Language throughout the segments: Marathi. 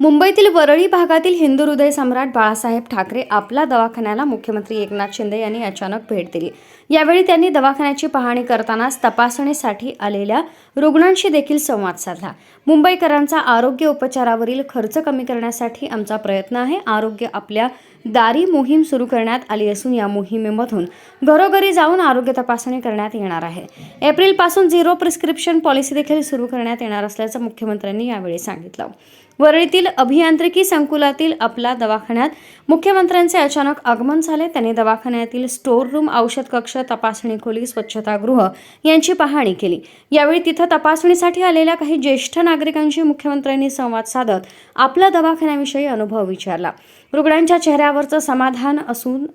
मुंबईतील वरळी भागातील हिंदू हृदय सम्राट बाळासाहेब ठाकरे आपला दवाखान्याला मुख्यमंत्री एकनाथ शिंदे यांनी अचानक भेट दिली. यावेळी त्यांनी दवाखान्याची पाहणी करतानाच तपासणीसाठी आलेल्या रुग्णांशी देखील संवाद साधला. मुंबईकरांचा आरोग्य उपचारावरील खर्च कमी करण्यासाठी आमचा प्रयत्न आहे. आरोग्य आपल्या दारी मोहीम सुरू करण्यात आली असून या मोहिमेमधून घरोघरी जाऊन आरोग्य तपासणी करण्यात येणार आहे. एप्रिलपासून झिरो प्रिस्क्रिप्शन पॉलिसी देखील सुरू करण्यात येणार असल्याचं मुख्यमंत्र्यांनी यावेळी सांगितलं. वरळीतील अभियांत्रिकी संकुलातील आपला दवाखान्यात मुख्यमंत्र्यांचे अचानक आगमन झाले. त्यांनी दवाखान्यातील स्टोर रूम औषध कक्ष तपासणी खोली स्वच्छतागृह यांची पाहणी केली. यावेळी तिथं तपासणीसाठी आलेल्या काही ज्येष्ठ नागरिकांशी मुख्यमंत्र्यांनी संवाद साधत आपल्या दवाखान्याविषयी अनुभव विचारला. रुग्णांच्या चेहऱ्यावरचं समाधान असून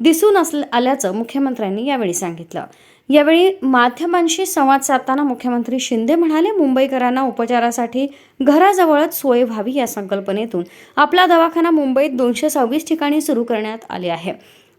दिसून असल आल्याचं मुख्यमंत्र्यांनी यावेळी सांगितलं. यावेळी माध्यमांशी संवाद साधताना मुख्यमंत्री शिंदे म्हणाले मुंबईकरांना उपचारासाठी घराजवळच सोय व्हावी या संकल्पनेतून आपला दवाखाना मुंबईत दोनशे सव्वीस ठिकाणी सुरू करण्यात आले आहे.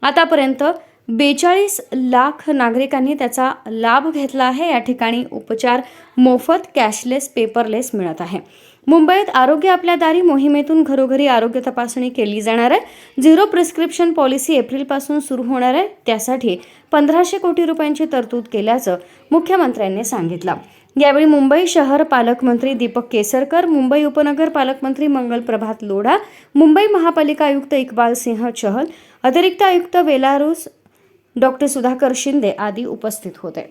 आतापर्यंत बेचाळीस लाख नागरिकांनी त्याचा लाभ घेतला आहे. या ठिकाणी उपचार मोफत कॅशलेस पेपरलेस मिळत आहे. मुंबईत आरोग्य आपल्या दारी मोहिमेतून घरोघरी आरोग्य तपासणी केली जाणार आहे. झिरो प्रिस्क्रिप्शन पॉलिसी एप्रिलपासून सुरू होणार आहे. त्यासाठी पंधराशे कोटी रुपयांची तरतूद केल्याचं मुख्यमंत्र्यांनी सांगितलं. यावेळी मुंबई शहर पालकमंत्री दीपक केसरकर मुंबई उपनगर पालकमंत्री मंगल प्रभात लोढा मुंबई महापालिका आयुक्त इक्बाल सिंह चहल अतिरिक्त आयुक्त वेलारूस डॉक्टर सुधाकर शिंदे आदी उपस्थित होते.